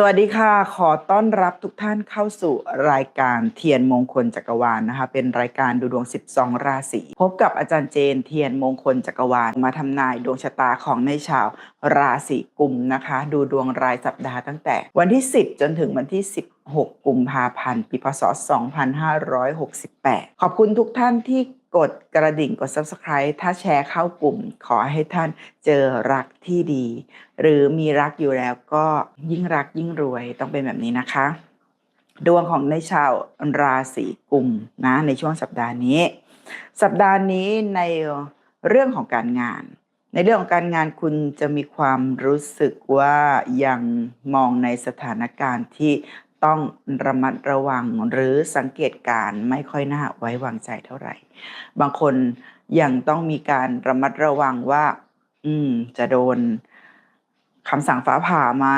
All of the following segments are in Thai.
สวัสดีค่ะ ขอต้อนรับทุกท่านเข้าสู่รายการเทียนมงคลจักรวาลนะคะ เป็นรายการดูดวง 12 ราศี พบกับอาจารย์เจนเทียนมงคลจักรวาล มาทำนายดวงชะตาของในชาวราศีกุมนะคะ ดูดวงรายสัปดาห์ตั้งแต่ วันที่ 10 จนถึงวันที่16กุมภาพันธ์ ปีพศ 2568 ขอบคุณทุกท่านที่ กดกระดิ่งกด Subscribe ถ้าแชร์เข้ากลุ่ม ขอให้ท่านเจอรักที่ดี หรือมีรักอยู่แล้วก็ยิ่งรักยิ่งรวยต้องเป็นแบบนี้นะคะ ดวงของในชาวราศีกุมนะในช่วงสัปดาห์นี้ สัปดาห์นี้ในเรื่องของการงาน ในเรื่องของการงานคุณจะมีความรู้สึกว่ายังมองในสถานการณ์ที่ ต้องระมัดระวังหรือสังเกตการไม่ค่อยน่าไว้วางใจเท่าไหร่ บางคนยังต้องมีการระมัดระวังว่า อืม จะโดนคำสั่งฟ้าผ่าไหม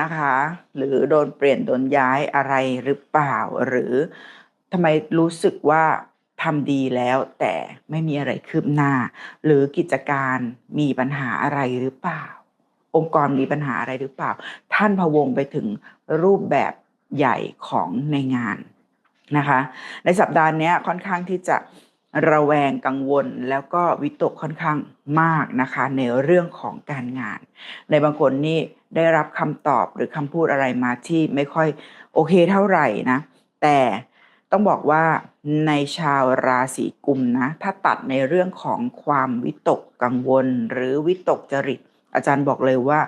นะคะ หรือโดนเปลี่ยนโดนย้ายอะไรหรือเปล่า หรือทำไมรู้สึกว่าทำดีแล้วแต่ไม่มีอะไรคืบหน้า หรือกิจการมีปัญหาอะไรหรือเปล่า องค์กรมีปัญหาอะไรหรือเปล่า ท่านพะวงไปถึงรูปแบบ ใหญ่ของในงานนะคะ ในสัปดาห์นี้ค่อนข้างที่จะระแวงกังวลแล้วก็วิตกค่อนข้างมากนะคะ ในเรื่องของการงาน ในบางคนนี่ได้รับคำตอบหรือคำพูดอะไรมาที่ไม่ค่อยโอเคเท่าไหร่นะ แต่ต้องบอกว่าในชาวราศีกุมนะ ถ้าตัดในเรื่องของความวิตกกังวล หรือวิตกจริต อาจารย์บอกเลยว่า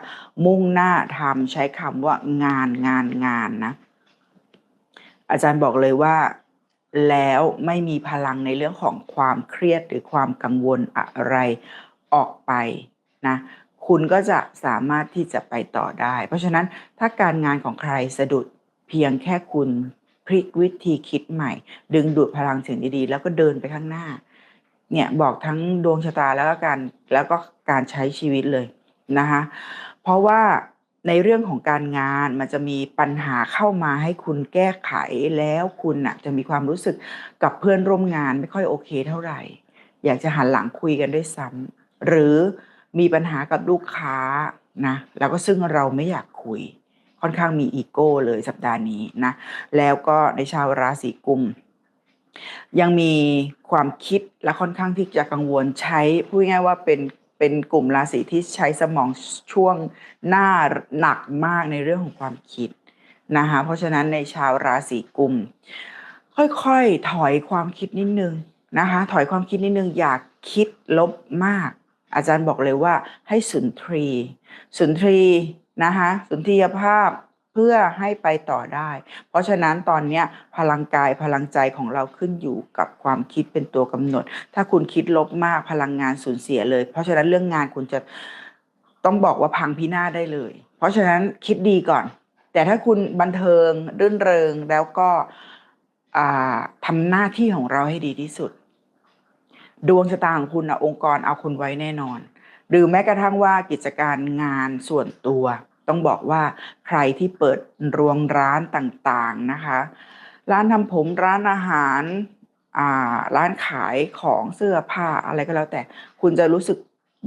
มุ่งหน้าทำใช้คำว่างานงานงานนะ อาจารย์บอกเลยว่าแล้วไม่มีพลังในเรื่องของความเครียดหรือความกังวลอะไรออกไปนะคุณก็จะสามารถที่จะไปต่อได้ เพราะฉะนั้นถ้าการงานของใครสะดุดเพียงแค่คุณพลิกวิธีคิดใหม่ ดึงดูดพลังสิ่งดีๆ แล้วก็เดินไปข้างหน้า เนี่ยบอกทั้งดวงชะตาแล้วก็การแล้วก็การใช้ชีวิตเลยนะคะเพราะว่า ในเรื่องของการงานมันจะมีปัญหาเข้ามาให้คุณแก้ไขแล้วคุณนะจะมีความรู้สึกกับเพื่อนร่วมงานไม่ค่อยโอเคเท่าไหร่ อยากจะหันหลังคุยกันด้วยซ้ำหรือมีปัญหากับลูกค้านะแล้วก็ซึ่งเราไม่อยากคุย ค่อนข้างมีอีโก้เลยสัปดาห์นี้นะแล้วก็ในชาวราศีกุมยังมีความคิดและค่อนข้างที่จะกังวลใช้พูดง่ายว่าเป็น เป็นกลุ่มราศีที่ใช้สมองช่วงหน้าหนักมากในเรื่องของความคิดนะคะเพราะฉะนั้นในชาวราศีกุม ค่อยๆถอยความคิดนิดนึงนะคะ ถอยความคิดนิดนึงอยากคิดลบมาก อาจารย์บอกเลยว่าให้สุนทรี สุนทรีนะคะสุนทรียภาพ เพื่อให้ไปต่อได้ เพราะฉะนั้นตอนนี้พลังกายพลังใจของเราขึ้นอยู่กับความคิดเป็นตัวกำหนด ถ้าคุณคิดลบมากพลังงานสูญเสียเลย เพราะฉะนั้นเรื่องงานคุณจะต้องบอกว่าพังพินาศได้เลย เพราะฉะนั้นคิดดีก่อน แต่ถ้าคุณบันเทิงรื่นเริงแล้วก็ทำหน้าที่ของเราให้ดีที่สุด ดวงชะตาของคุณนะองค์กรเอาคุณไว้แน่นอน หรือแม้กระทั่งว่ากิจการงานส่วนตัว ต้องบอกว่าใครที่เปิดรวงร้านต่างๆนะคะ ร้านทำผมร้านอาหารร้านขายของเสื้อผ้าอะไรก็แล้วแต่ คุณจะรู้สึก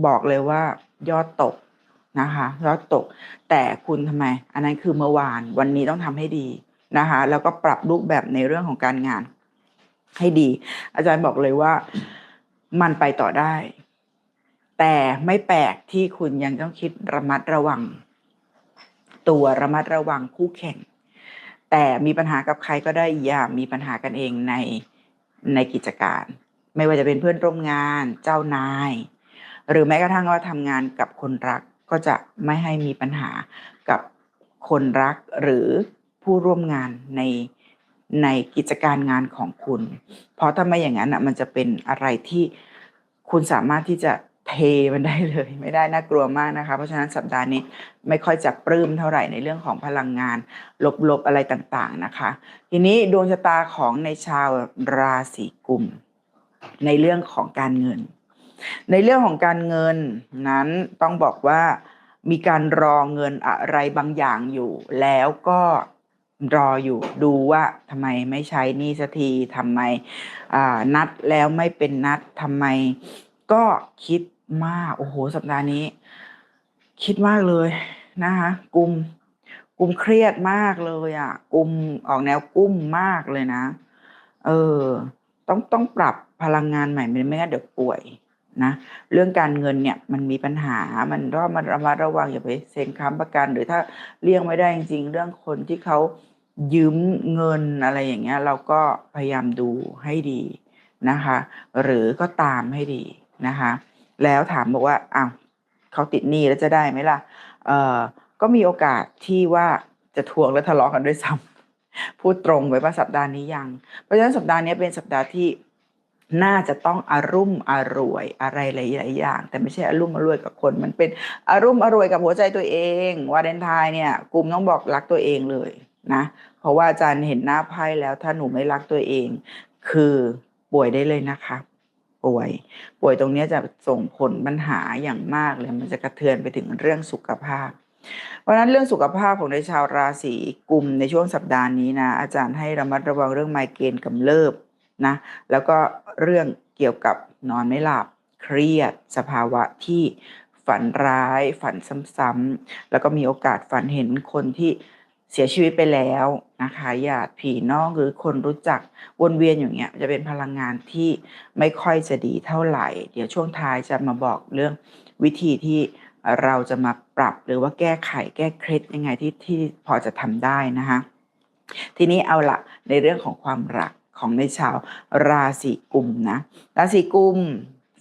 บอกเลยว่ายอดตกนะคะยอดตก แต่คุณทำไม อันนั้นคือเมื่อวานวันนี้ต้องทำให้ดีนะคะ แล้วก็ปรับรูปแบบในเรื่องของการงานให้ดี อาจารย์บอกเลยว่ามันไปต่อได้ แต่ไม่แปลกที่คุณยังต้องคิดระมัดระวัง ตัวระมัดระวังคู่แข่ง แต่มีปัญหากับใครก็ได้อย่ามีปัญหากันเองในในกิจการ ไม่ว่าจะเป็นเพื่อนร่วมงาน เจ้านาย หรือแม้กระทั่งว่าทำงานกับคนรักก็จะไม่ให้มีปัญหากับคนรักหรือผู้ร่วมงานในในกิจการงานของคุณ เพราะถ้าไม่อย่างนั้นอะมันจะเป็นอะไรที่คุณสามารถที่จะ เทมันได้เลยไม่ได้น่ากลัวมากนะคะ เพราะฉะนั้นสัปดาห์นี้ไม่ค่อยจะปลื้มเท่าไหร่ในเรื่องของพลังงาน ลบๆอะไรต่างๆนะคะ ทีนี้ดวงชะตาของในชาวราศีกุม ในเรื่องของการเงิน ในเรื่องของการเงินนั้นต้องบอกว่ามีการรอเงินอะไรบางอย่างอยู่ แล้วก็รออยู่ดูว่าทำไมไม่ใช้นี่สักทีทำไมนัดแล้วไม่เป็นนัดทำไมก็คิด มาก โอ้โห สัปดาห์นี้ คิดมากเลยนะคะกลุ่มกุกุมเครียดมากเลยอะกลุ่มออกแนวกุ้มมากเลยนะ เออ ต้องต้องปรับพลังงานใหม่ไม่งั้นเดี๋ยวป่วยนะเรื่องการเงินเนี่ยมันมีปัญหามันต้องมันระมัดระวังอย่าไปเซ็นค้ำประกันหรือถ้าเลี่ยงไม่ได้จริง ๆ เรื่องคนที่เขายืมเงินอะไรอย่างเงี้ย เราก็พยายามดูให้ดีนะคะ หรือก็ตามให้ดีนะคะ แล้วถามบอกว่าอ้าวเขาติดหนี้แล้วจะได้ไหมล่ะ เออก็มีโอกาสที่ว่าจะทวงและทะเลาะกันด้วยซ้ำพูดตรงไว้ว่าสัปดาห์นี้ยัง เพราะฉะนั้นสัปดาห์นี้เป็นสัปดาห์ที่น่าจะต้องอารุ่มอร่วยอะไรหลายๆอย่าง แต่ไม่ใช่อารุ่มอร่วยกับคน มันเป็นอารุ่มอร่วยกับหัวใจตัวเองวาเลนไทน์เนี่ยกลุ่มต้องบอกรักตัวเองเลยนะ เพราะว่าอาจารย์เห็นหน้าไพ่แล้วถ้าหนูไม่รักตัวเอง คือป่วยได้เลยนะคะ ป่วย ป่วยตรงนี้จะส่งผลปัญหาอย่างมากเลย มันจะกระเทือนไปถึงเรื่องสุขภาพ เพราะนั้นเรื่องสุขภาพของในชาวราศีกุมในช่วงสัปดาห์นี้นะอาจารย์ให้ระมัดระวังเรื่องไมเกรนกำเริบนะแล้วก็เรื่องเกี่ยวกับนอนไม่หลับเครียด สภาวะที่ฝันร้าย ฝันซ้ำๆแล้วก็มีโอกาสฝันเห็นคนที่ เสียชีวิตไปแล้วนะคะญาติพี่น้องหรือคนรู้จักวนเวียนอย่างเงี้ยจะเป็นพลังงานที่ไม่ค่อยจะดีเท่าไหร่ เดี๋ยวช่วงท้ายจะมาบอกเรื่องวิธีที่เราจะมาปรับหรือว่าแก้ไขแก้เคล็ดยังไงที่ที่พอจะทำได้นะคะทีนี้เอาละในเรื่องของความรักของในชาวราศีกุมนะราศีกุม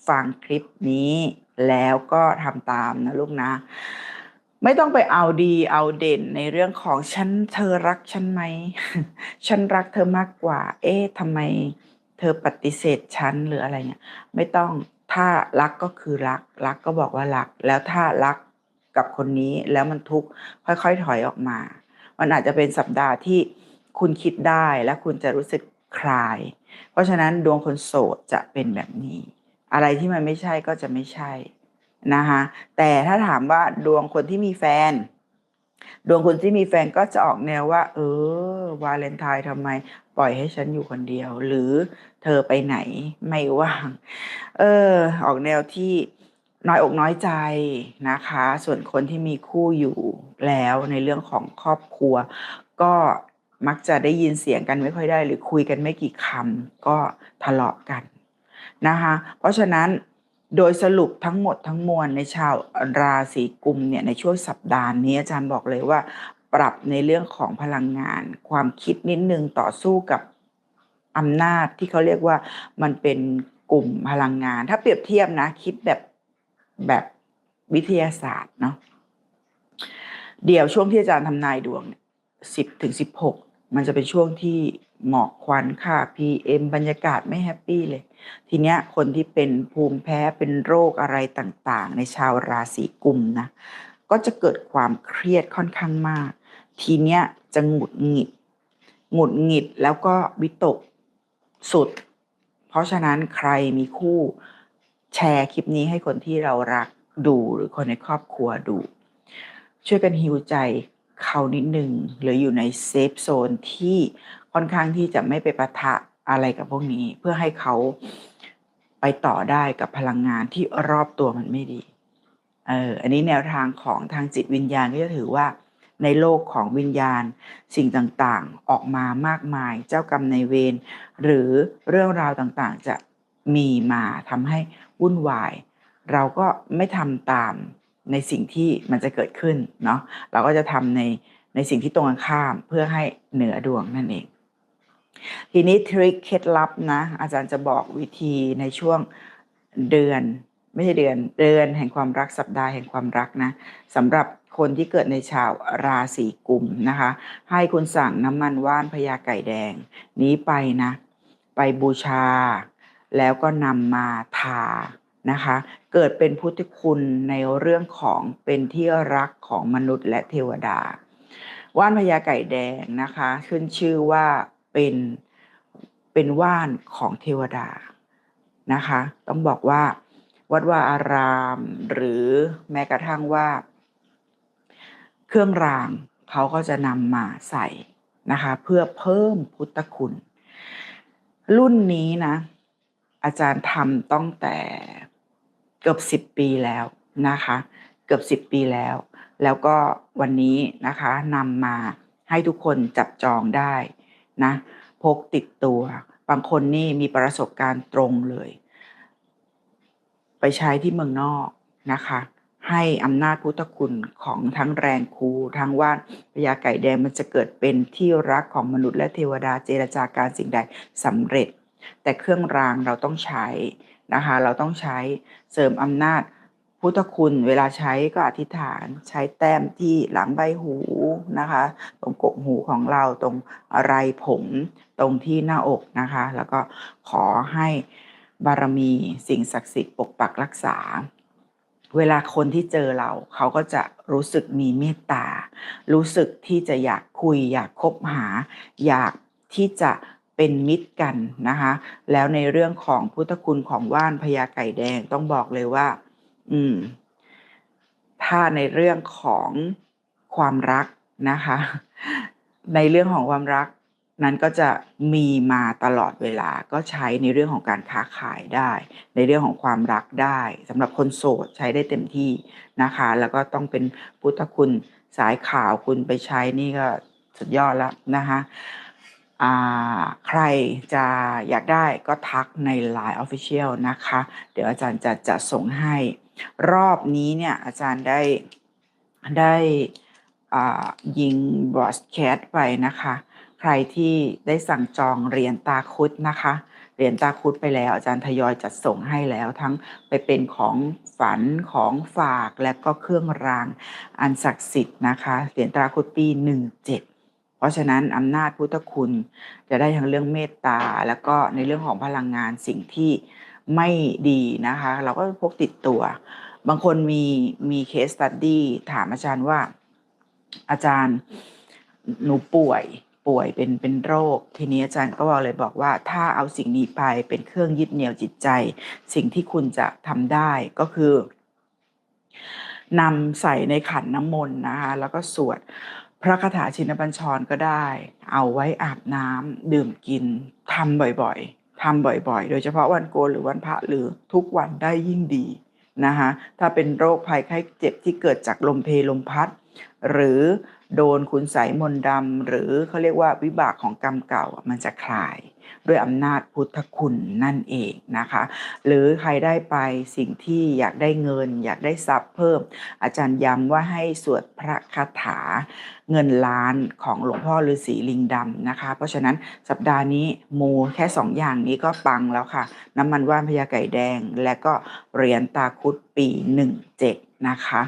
ฟังคลิปนี้แล้วก็ทำตามนะลูกนะ ไม่ต้องไปเอาดีเอาเด่นในเรื่องของฉันเธอรักฉันไหม ฉันรักเธอมากกว่า เอ๊ะทำไมเธอปฏิเสธฉันหรืออะไรเนี่ยไม่ต้องถ้ารักก็คือรัก รักก็บอกว่ารัก แล้วถ้ารักกับคนนี้แล้วมันทุกข์ค่อยๆ ถอยออกมา มันอาจจะเป็นสัปดาห์ที่คุณคิดได้และคุณจะรู้สึกคลาย เพราะฉะนั้นดวงคนโสดจะเป็นแบบนี้ อะไรที่มันไม่ใช่ก็จะไม่ใช่ นะคะแต่ถ้าถามว่าดวงคนที่มีแฟน ดวงคนที่มีแฟนก็จะออกแนวว่า เออ วาเลนไทน์ทำไม ปล่อยให้ฉันอยู่คนเดียว หรือเธอไปไหนไม่ว่าง เออ ออกแนวที่น้อยอกน้อยใจนะคะ ส่วนคนที่มีคู่อยู่แล้วในเรื่องของครอบครัว ก็มักจะได้ยินเสียงกันไม่ค่อยได้ หรือคุยกันไม่กี่คำก็ทะเลาะกันนะคะ เพราะฉะนั้น โดยสรุปทั้งหมดทั้งมวลในชาวราศีกุมเนี่ยในช่วงสัปดาห์นี้อาจารย์บอกเลยว่า ปรับในเรื่องของพลังงาน ความคิดนิดนึงต่อสู้กับอำนาจที่เขาเรียกว่ามันเป็นกลุ่มพลังงาน ถ้าเปรียบเทียบนะ คิดแบบแบบวิทยาศาสตร์เนาะเดี๋ยวช่วงที่อาจารย์ทำนายดวงสิบถึงสิบหก มันจะเป็นช่วงที่หมอกควันค่ะ PM บรรยากาศไม่แฮปปี้เลย ทีเนี้ยคนที่เป็นภูมิแพ้เป็นโรคอะไรต่างๆ ในชาวราศีกุมนะ ก็จะเกิดความเครียดค่อนข้างมาก ทีเนี้ยจะหงุดหงิด หงุดหงิดแล้วก็วิตกสุด เพราะฉะนั้นใครมีคู่แชร์คลิปนี้ให้คนที่เรารักดูหรือคนในครอบครัวดู ช่วยกันฮิวใจ เขานิดหนึ่งหรืออยู่ในเซฟโซนที่ค่อนข้างที่จะไม่ไปปะทะอะไรกับพวกนี้ เพื่อให้เขาไปต่อได้กับพลังงานที่รอบตัวมันไม่ดีเอออันนี้แนวทางของทางจิตวิญญาณก็จะถือว่าในโลกของวิญญาณสิ่งต่างๆออกมามากมาย เจ้ากรรมในเวรหรือเรื่องราวต่างๆจะมีมาทำให้วุ่นวาย เราก็ไม่ทำตาม ในสิ่งที่มันจะเกิดขึ้นเนาะเราก็จะทำในในสิ่งที่ตรงกันข้ามเพื่อให้เหนือดวงนั่นเอง ทีนี้ทริคเคล็ดลับนะ อาจารย์จะบอกวิธีในช่วงเดือน ไม่ใช่เดือนเดือนแห่งความรักสัปดาห์แห่งความรักนะสำหรับคนที่เกิดในชาวราศีกุมนะคะ ให้คุณสั่งน้ำมันว่านพญาไก่แดง นี้ไปนะ ไปบูชา แล้วก็นำมาทา นะคะ เกิดเป็นพุทธคุณในเรื่องของเป็นที่รักของมนุษย์และเทวดา ว่านพญาไก่แดงนะคะขึ้นชื่อว่าเป็นเป็นว่านของเทวดานะคะ ต้องบอกว่าวัดว่าอาราม หรือแม้กระทั่งว่า เครื่องรางเขาก็จะนำมาใส่นะคะ เพื่อเพิ่มพุทธคุณ รุ่นนี้นะ อาจารย์ทำตั้งแต่ เกือบสิบปีแล้วนะคะ เกือบ 10 ปีแล้ว แล้วก็วันนี้นะคะนำมาให้ทุกคนจับจองได้นะพกติดตัว บางคนนี่มีประสบการณ์ตรงเลย ไปใช้ที่เมืองนอกนะคะ ให้อำนาจพุทธคุณของทั้งแรงครูทั้งว่านพญาไก่แดงมันจะเกิดเป็นที่รักของมนุษย์และเทวดาเจรจาการสิ่งใดสำเร็จ แต่เครื่องรางเราต้องใช้นะคะ เราต้องใช้ เสริมอำนาจพุทธคุณเวลาใช้ก็อธิษฐานใช้แต้มที่หลังใบหูนะคะ ตรงกกหูของเราตรงไรผมตรงที่หน้าอกนะคะ แล้วก็ขอให้บารมีสิ่งศักดิ์สิทธิ์ปกปักรักษา เวลาคนที่เจอเรา เขาก็จะรู้สึกมีเมตตา รู้สึกที่จะอยากคุย อยากคบหา อยากที่จะ เป็นมิตรกันนะคะ แล้วในเรื่องของพุทธคุณของว่านพญาไก่แดงต้องบอกเลยว่า อืม ถ้าในเรื่องของความรักนะคะ ในเรื่องของความรักนั้นก็จะมีมาตลอดเวลาก็ใช้ในเรื่องของการค้าขายได้ ในเรื่องของความรักได้สำหรับคนโสดใช้ได้เต็มที่นะคะ แล้วก็ต้องเป็นพุทธคุณสายขาวคุณไปใช้นี่ก็สุดยอดแล้วนะคะ ใครจะอยากได้ก็ทักใน Line Official นะคะ เดี๋ยวอาจารย์จะจะส่งให้ รอบนี้เนี่ยอาจารย์ได้ได้ยิงบอดแคสไปนะคะ ใครที่ได้สั่งจองเหรียญตาคุดนะคะ เหรียญตาคุดไปแล้ว อาจารย์ทยอยจัดส่งให้แล้วทั้งไปเป็นของฝันของฝากและก็เครื่องรางอันศักดิ์สิทธิ์นะคะ เหรียญตาคุดปี17เพราะฉะนั้นอำนาจพุทธคุณจะได้ทั้งเรื่องเมตตา แล้วก็ในเรื่องของพลังงานสิ่งที่ไม่ดีนะคะ เราก็พกติดตัว บางคนมีมีเคสตัดดี้ถามอาจารย์ว่า อาจารย์หนูป่วยป่วยเป็นเป็นโรค ทีนี้อาจารย์ก็บอกเลยบอกว่าถ้าเอาสิ่งนี้ไปเป็นเครื่องยึดเหนี่ยวจิตใจ สิ่งที่คุณจะทำได้ก็คือนำใส่ในขันน้ำมนต์นะคะแล้วก็สวด พระคาถาชินบัญชรก็ได้ เอาไว้อาบน้ำดื่มกินทำบ่อยๆทำบ่อยๆ โดยเฉพาะวันโกนหรือวันพระหรือทุกวันได้ยิ่งดีนะคะถ้าเป็นโรคภัยไข้เจ็บที่เกิดจากลมเพลลมพัด หรือ โดนคุณใสมนต์ดำหรือเขาเรียกว่าวิบากของกรรมเก่ามันจะคลายด้วยอำนาจพุทธคุณนั่นเองนะคะ หรือใครได้ไปสิ่งที่อยากได้เงิน อยากได้ทรัพย์เพิ่ม อาจารย์ย้ำว่าให้สวดพระคาถาเงินล้านของหลวงพ่อฤาษีลิงดำนะคะ เพราะฉะนั้นสัปดาห์นี้มูแค่สองอย่างนี้ก็ปังแล้วค่ะ น้ำมันว่านพญาไก่แดง และก็เหรียญตาคุดปี 17 นะคะ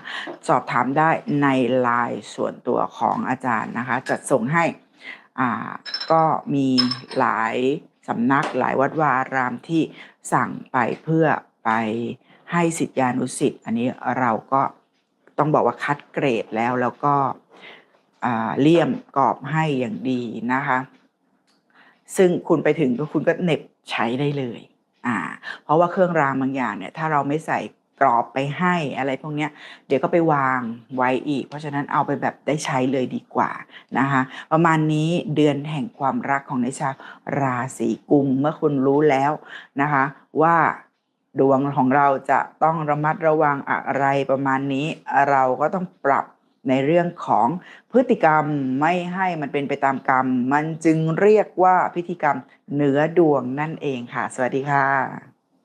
สอบถามได้ในไลน์ส่วนตัวของอาจารย์นะคะ จัดส่งให้อ่าก็มีหลายสำนักหลายวัดวารามที่สั่งไปเพื่อไปให้สิทธิานุสิทธิ์ อันนี้เราก็ต้องบอกว่าคัดเกรดแล้วแล้วก็เลี่ยมกรอบให้อย่างดีนะคะ ซึ่งคุณไปถึงก็คุณก็เน็บใช้ได้เลยอ่าเพราะว่าเครื่องรางบางอย่างเนี่ยถ้าเราไม่ใส่ กรอบไปให้อะไรพวกเนี้ยเดี๋ยวก็ไปวางไว้อีก เพราะฉะนั้นเอาไปแบบได้ใช้เลยดีกว่านะคะประมาณนี้เดือนแห่งความรักของในชาวราศีกุมเมื่อคุณรู้แล้วนะคะว่าดวงของเราจะต้องระมัดระวังอะไรประมาณนี้เราก็ต้องปรับในเรื่องของพฤติกรรมไม่ให้มันเป็นไปตามกรรม มันจึงเรียกว่าพิธีกรรมเหนือดวงนั่นเองค่ะ สวัสดีค่ะ